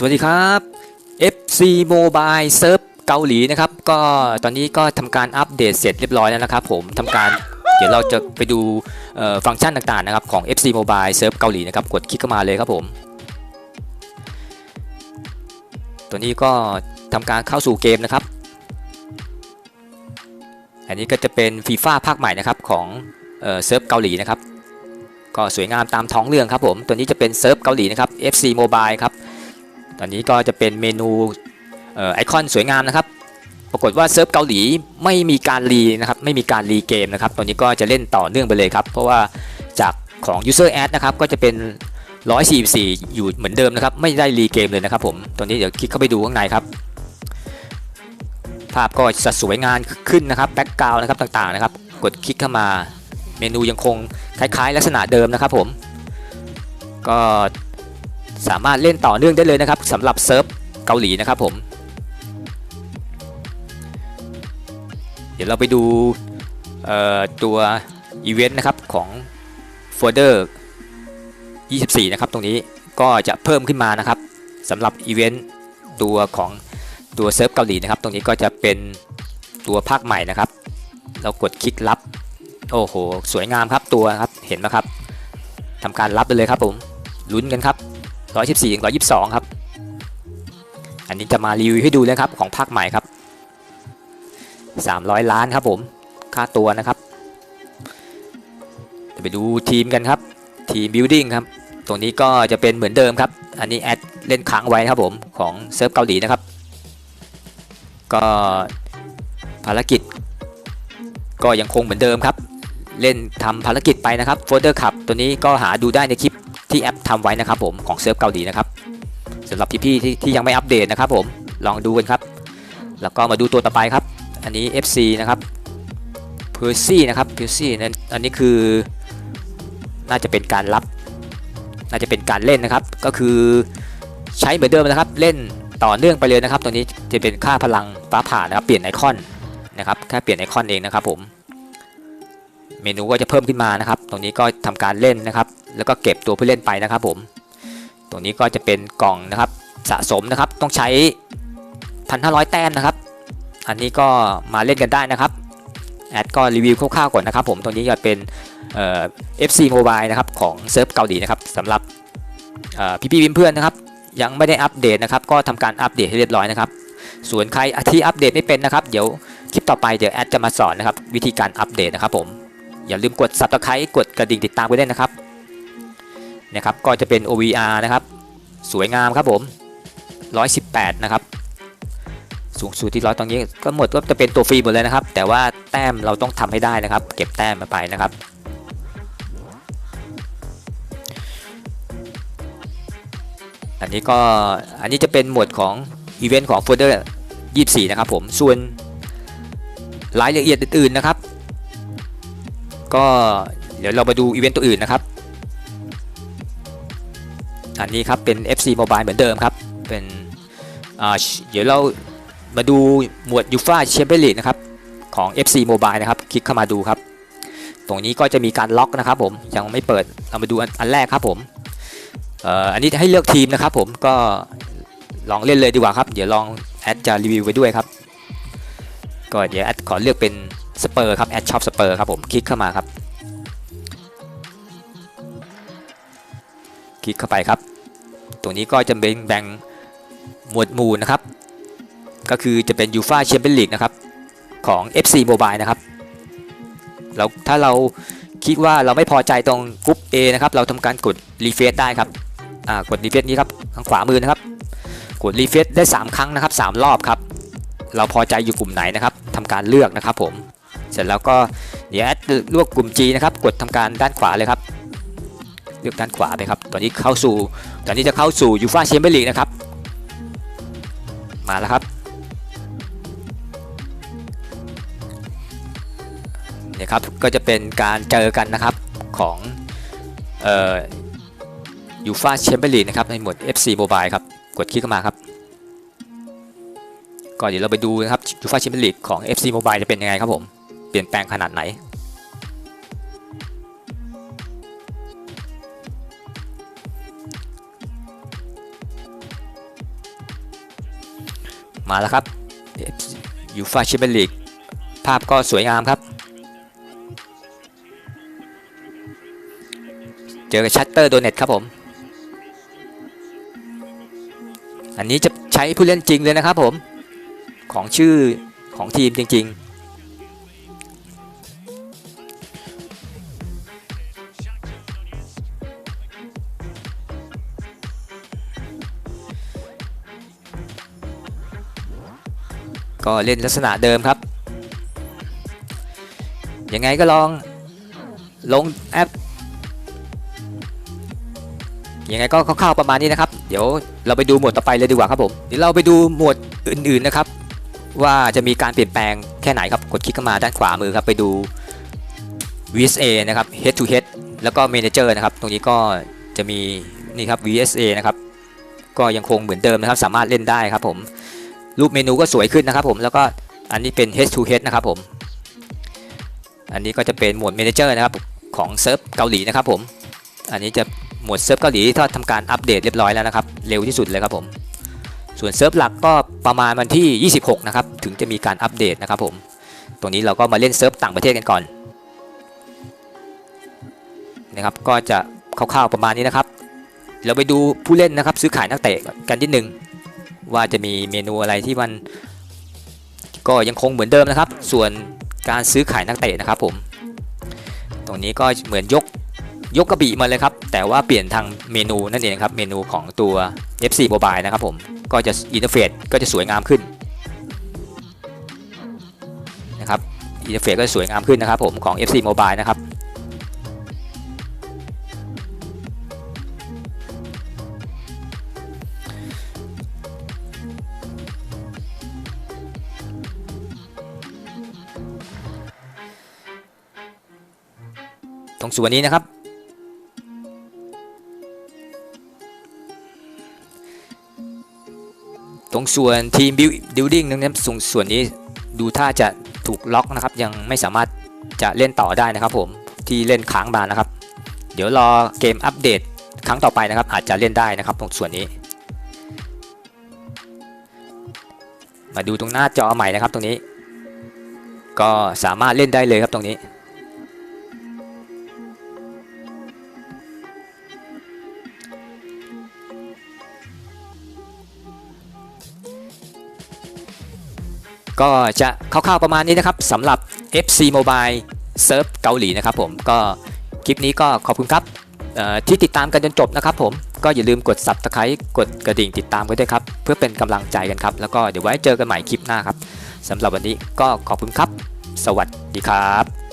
สวัสดีครับ FC Mobile Surf เกาหลีนะครับ ก็ตอนนี้ก็ทำการอัปเดตเสร็จเรียบร้อยแล้วนะครับผมทำการเดี๋ยวเราจะไปดูฟังก์ชันต่างๆนะครับของ FC Mobile Surf เกาหลีนะครับ กดคลิกเข้ามาเลยครับผม ตัวนี้ก็ทำการเข้าสู่เกมนะครับ อันนี้ก็จะเป็นฟีฟ่าภาคใหม่นะครับของเซิร์ฟเกาหลีนะครับ ก็สวยงามตามท้องเรื่องครับผม ตัวนี้จะเป็นเซิร์ฟเกาหลีนะครับ FC Mobile ครับ ตอนนี้ก็จะเป็นเมนูออไอคอนสวยงามนะครับ ปรากฏว่าเซิร์ฟเกาหลีไม่มีการรีนะครับไม่มีการรีเกมนะครับตอนนี้ก็จะเล่นต่อเนื่องไปเลยครับ เพราะว่าจากของ user ad นะครับก็จะเป็น 144 อยู่เหมือนเดิมนะครับ ไม่ได้รีเกมเลยนะครับผมตอนนี้เดี๋ยวคลิกเข้าไปดูข้างในครับ ภาพก็จะสวยงามขึ้นนะครับแบ็กกราวนะครับต่างๆนะครับ กดคลิกเข้ามาเมนูยังคงคล้ายๆ ลักษณะเดิมนะครับผม ก็ สามารถเล่นต่อเนื่องได้เลยนะครับสำหรับเซิร์ฟเกาหลีนะครับผมเดี๋ยวเราไปดูตัวอีเวนต์นะครับของโฟลเดอร์24 นะครับ ตรงนี้ก็จะเพิ่มขึ้นมานะครับสำหรับอีเวนต์ตัวของตัวเซิร์ฟเกาหลีนะครับ ตรงนี้ก็จะเป็นตัวภาคใหม่นะครับ เรากดคลิกรับโอ้โห สวยงามครับตัวครับเห็นไหมครับทำการรับไปเลยครับผมลุ้นกันครับ 114ถึง122 ครับ อันนี้จะมารีวิวให้ดูเลยครับของภาคใหม่ครับ 300 ล้านครับผมค่าตัวนะครับจะไปดูทีมกันครับ ทีมบิ l ดิ้งครับ ตรงนี้ก็จะเป็นเหมือนเดิมครับ อันนี้แอดเล่นค้างไว้ครับผมของเซิร์ฟเกาหลีนะครับ ก็ภารกิจ ก็ยังคงเหมือนเดิมครับ เล่นทำภารกิจไปนะครับโฟลเดอร์ขับตัวนี้ก็หาดูได้ในคลิป ที่แอปทำไว้นะครับผมของเซิร์ฟเกาหลีนะครับสำหรับพี่ๆที่ที่ยังไม่อัปเดตนะครับผมลองดูกันครับ แล้วก็มาดูตัวต่อไปครับ อันนี้ FC นะครับเพอร์ซี่นะครับเพอร์ซี่นั้นอันนี้คือน่าจะเป็นการรับ น่าจะเป็นการเล่นนะครับ ก็คือใช้เหมือนเดิมนะครับ เล่นต่อเนื่องไปเลยนะครับ ตัวนี้จะเป็นค่าพลังฟ้าผ่านะครับ เปลี่ยนไอคอนนะครับ แค่เปลี่ยนไอคอนเองนะครับผม เมนูก็จะเพิ่มขึ้นมานะครับ ตรงนี้ก็ทำการเล่นนะครับ แล้วก็เก็บตัวผู้เล่นไปนะครับผม ตรงนี้ก็จะเป็นกล่องนะครับสะสมนะครับ ต้องใช้ 1,500 แต้มนะครับ อันนี้ก็มาเล่นกันได้นะครับ แอดก็รีวิวคร่าวๆก่อนนะครับ ผมตรงนี้จะเป็นเอ่อ FC Mobile นะครับของเซิร์ฟเกาหลีนะครับสำหรับเอ่พี่ๆเพื่อนๆนะครับ ยังไม่ได้อัปเดตนะครับ ก็ทำการอัปเดตให้เรียบร้อยนะครับ ส่วนใครที่อัปเดตไม่เป็นนะครับ เดี๋ยวคลิปต่อไปเดี๋ยวแอดจะมาสอนนะครับวิธีการอัปเดตนะครับผม อย่าลืมกด subscribe กดกระดิ่งติดตามไว้ด้วยนะครับนะครับ ก็จะเป็น OVR นะครับ สวยงามครับผม 118 นะครับ สูงสุดที่ร้อยตรงนี้ก็หมดก็จะเป็นตัวฟรีหมดเลยนะครับ แต่ว่าแต้มเราต้องทำให้ได้นะครับ เก็บแต้มมาไปนะครับอันนี้ก็อันนี้จะเป็นหมวดของอีเวนต์ของโฟลเดอร์ 24 นะครับผม ส่วนรายละเอียดอื่นๆนะครับ ก็เดี๋ยวเรามาดูอีเวนต์ตัวอื่นนะครับ อันนี้ครับเป็น FC Mobile เหมือนเดิมครับ เป็นเดี๋ยวเรามาดูหมวด u f a Champions League นะครับของ FC Mobile นะครับ คลิกเข้ามาดูครับ ตรงนี้ก็จะมีการล็อกนะครับผม ยังไม่เปิด เรามาดูอันแรกครับผมอันนี้ให้เลือกทีมนะครับผม ก็ลองเล่นเลยดีกว่าครับ เดี๋ยวลองแอดจะรีวิวไว้ด้วยครับ ก็เดี๋ยวแอดขอเลือกเป็น สเปอร์ครับแอดชอบสเปอร์ครับผมคลิกเข้ามาครับ คลิกเข้าไปครับ ตรงนี้ก็จะเป็นแบ่งหมวดหมู่นะครับ ก็คือจะเป็นยูฟาแชมเปี้ยนลีกนะครับของ FC Mobile นะครับแล้วถ้าเราคิดว่าเราไม่พอใจตรงกรุ๊ป A นะครับ เราทำการกดรีเฟซได้ครับอ่ากดรีเฟซนี้ครับทางขวามือนะครับ กดรีเฟซได้ 3 ครั้งนะครับ 3 รอบครับ เราพอใจอยู่กลุ่มไหนนะครับทำการเลือกนะครับผม ร็จแล้วก็เดี๋ยวแอดลือกกลุ่ม G นะครับ กดทำการด้านขวาเลยครับ เลือกด้านขวาไปครับ ตอนนี้เข้าสู่ ตอนนี้จะเข้าสู่ยูฟาแชมเปี้ยนลีกนะครับ มาแล้วครับเนี่ยครับ ก็จะเป็นการเจอกันนะครับของเอ่อยูฟาแชมเปี้ยนลีกนะครับในหมวด FC Mobile ครับ กดคลิกเข้ามาครับก็เดี๋ยวเราไปดูนะครับยูฟาแชมเปี้ยนลีกของ FC Mobile จะเป็นยังไงครับผม เปลี่ยนแปลงขนาดไหน มาแล้วครับยูฟาแชมเปี้ยนลีกภาพก็สวยงามครับ เจอกับชัตเตอร์โดเน็ตครับผม อันนี้จะใช้ผู้เล่นจริงเลยนะครับผม ของชื่อของทีมจริง ๆ ก็เล่นลักษณะเดิมครับ ยังไงก็ลองลงแอปยังไงก็คร่าวๆประมาณนี้นะครับ เดี๋ยวเราไปดูหมวดต่อไปเลยดีกว่าครับผมเดี๋ยวเราไปดูหมวดอื่นๆนะครับ ว่าจะมีการเปลี่ยนแปลงแค่ไหนครับกดคลิกเข้ามาด้านขวามือครับไปดู VSA นะครับ Head to Head แล้วก็ Manager นะครับ ตรงนี้ก็จะมีนี่ครับ VSA นะครับ ก็ยังคงเหมือนเดิมนะครับ สามารถเล่นได้ครับผม รูปเมนูก็สวยขึ้นนะครับผมแล้วก็อันนี้เป็น Head to Head นะครับผมอันนี้ก็จะเป็นหมวด Manager นะครับของเซิร์ฟเกาหลีนะครับผมอันนี้จะหมวดเซิร์ฟเกาหลีถ้าทำการอัปเดตเรียบร้อยแล้วนะครับเร็วที่สุดเลยครับผมส่วนเซิร์ฟหลักก็ประมาณวันที่ 26 นะครับถึงจะมีการอัปเดตนะครับผมตรงนี้เราก็มาเล่นเซิร์ฟต่างประเทศกันก่อนนะครับก็จะคร่าวๆประมาณนี้นะครับ เราไปดูผู้เล่นนะครับซื้อขายนักเตะกันนิดนึง ว่าจะมีเมนูอะไรที่มันก็ยังคงเหมือนเดิมนะครับ ส่วนการซื้อขายนักเตะนะครับผม ตรงนี้ก็เหมือนยกยกกระบี่มาเลยครับ แต่ว่าเปลี่ยนทางเมนูนั่นเองครับ เมนูของตัว FC Mobile นะครับผม ก็จะอินเทอร์เฟซก็จะสวยงามขึ้นนะครับ อินเทอร์เฟซก็จะสวยงามขึ้นนะครับผมของ FC Mobile นะครับ ตรงส่วนนี้นะครับ ตรงส่วนทีมบิวดิ้งนะครับส่วนส่วนนี้ดูท่าจะถูกล็อกนะครับ ยังไม่สามารถจะเล่นต่อได้นะครับผมที่เล่นค้างมานะครับ เดี๋ยวรอเกมอัปเดตครั้งต่อไปนะครับ อาจจะเล่นได้นะครับตรงส่วนนี้ มาดูตรงหน้าจอใหม่นะครับตรงนี้ ก็สามารถเล่นได้เลยครับตรงนี้ ก็จะคร่าวๆประมาณนี้นะครับสำหรับ FC Mobile เซิร์ฟเกาหลีนะครับผมก็คลิปนี้ก็ขอบคุณครับที่ติดตามกันจนจบนะครับผมก็อย่าลืมกด Subscribe กดกระดิ่งติดตามกันด้วยครับ เพื่อเป็นกำลังใจกันครับ แล้วก็เดี๋ยวไว้เจอกันใหม่คลิปหน้าครับสำหรับวันนี้ก็ขอบคุณครับ สวัสดีครับ